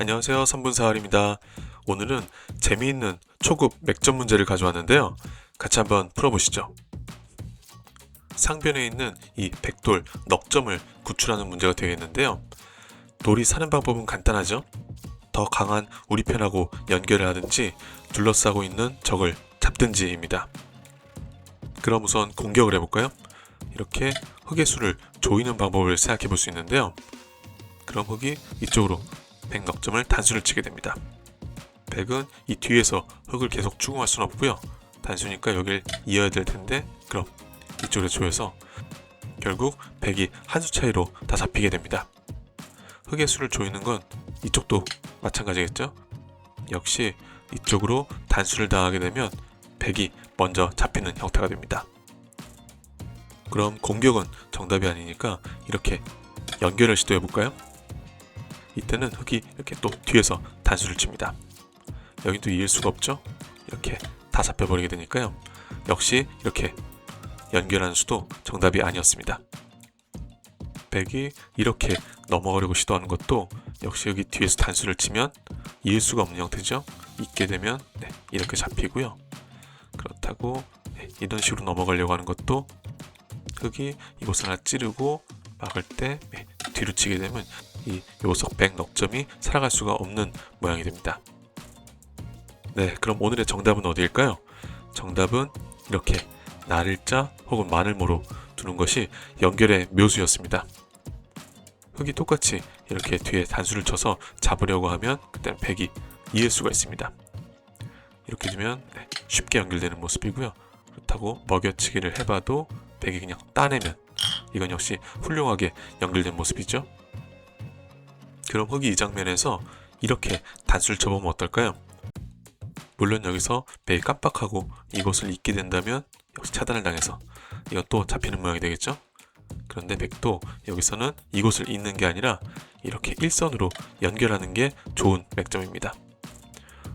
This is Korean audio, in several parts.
안녕하세요. 3분 사활입니다. 오늘은 재미있는 초급 맥점 문제를 가져왔는데요. 같이 한번 풀어보시죠. 상변에 있는 이 백돌 넉점을 구출하는 문제가 되겠는데요. 돌이 사는 방법은 간단하죠. 더 강한 우리 편하고 연결을 하든지 둘러싸고 있는 적을 잡든지입니다. 그럼 우선 공격을 해볼까요? 이렇게 흑의 수를 조이는 방법을 생각해 볼 수 있는데요. 그럼 흑이 이쪽으로 100 넉점을 단수를 치게 됩니다. 100은 이 뒤에서 흑을 계속 추궁할 수는 없고요. 단수니까 여길 이어야 될 텐데 그럼 이쪽으로 조여서 결국 100이 한 수 차이로 다 잡히게 됩니다. 흑의 수를 조이는 건 이쪽도 마찬가지겠죠? 역시 이쪽으로 단수를 당하게 되면 100이 먼저 잡히는 형태가 됩니다. 그럼 공격은 정답이 아니니까 이렇게 연결을 시도해 볼까요? 이때는 흑이 이렇게 또 뒤에서 단수를 칩니다. 또 이을 수가 없죠? 이렇게 다 잡혀버리게 되니까요. 역시 이렇게 연결하는 수도 정답이 아니었습니다. 백이 이렇게 넘어가려고 시도하는 것도 역시 여기 뒤에서 단수를 치면 이을 수가 없는 형태죠. 있게 되면 네, 이렇게 잡히고요. 그렇다고 네, 이런 식으로 넘어가려고 하는 것도 흑이 이곳을 하나 찌르고 막을 때 네, 뒤로 치게 되면 이 요석 100 넉점이 살아갈 수가 없는 모양이 됩니다. 네, 그럼 오늘의 정답은 어디일까요? 정답은 이렇게 날일자 혹은 마늘모로 두는 것이 연결의 묘수였습니다. 흙이 똑같이 이렇게 뒤에 단수를 쳐서 잡으려고 하면 그때는 100이 이을 수가 있습니다. 이렇게 주면 네, 쉽게 연결되는 모습이고요. 그렇다고 먹여치기를 해봐도 100이 그냥 따내면 이건 역시 훌륭하게 연결된 모습이죠. 그럼 흑이 이 장면에서 이렇게 단수를 쳐보면 어떨까요? 물론 여기서 배이 깜빡하고 이곳을 잊게 된다면 역시 차단을 당해서 이것도 잡히는 모양이 되겠죠? 그런데 백도 여기서는 이곳을 잊는 게 아니라 이렇게 일선으로 연결하는 게 좋은 맥점입니다.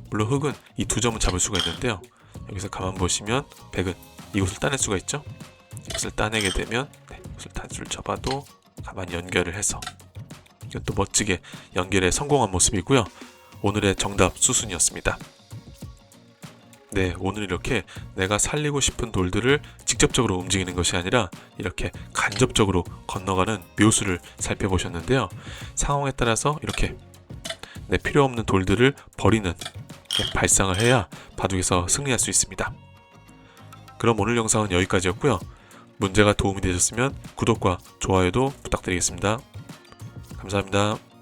물론 흑은 이 두 점은 잡을 수가 있는데요. 여기서 가만 보시면 백은 이곳을 따낼 수가 있죠? 이것을 따내게 되면 네, 이것을 단수를 쳐봐도 가만히 연결을 해서 이것도 멋지게 연결에 성공한 모습이고요. 오늘의 정답 수순이었습니다. 네, 오늘 이렇게 내가 살리고 싶은 돌들을 직접적으로 움직이는 것이 아니라 이렇게 간접적으로 건너가는 묘수를 살펴보셨는데요. 상황에 따라서 이렇게 내 필요 없는 돌들을 버리는 발상을 해야 바둑에서 승리할 수 있습니다. 그럼 오늘 영상은 여기까지였고요. 문제가 도움이 되셨으면 구독과 좋아요도 부탁드리겠습니다. 감사합니다.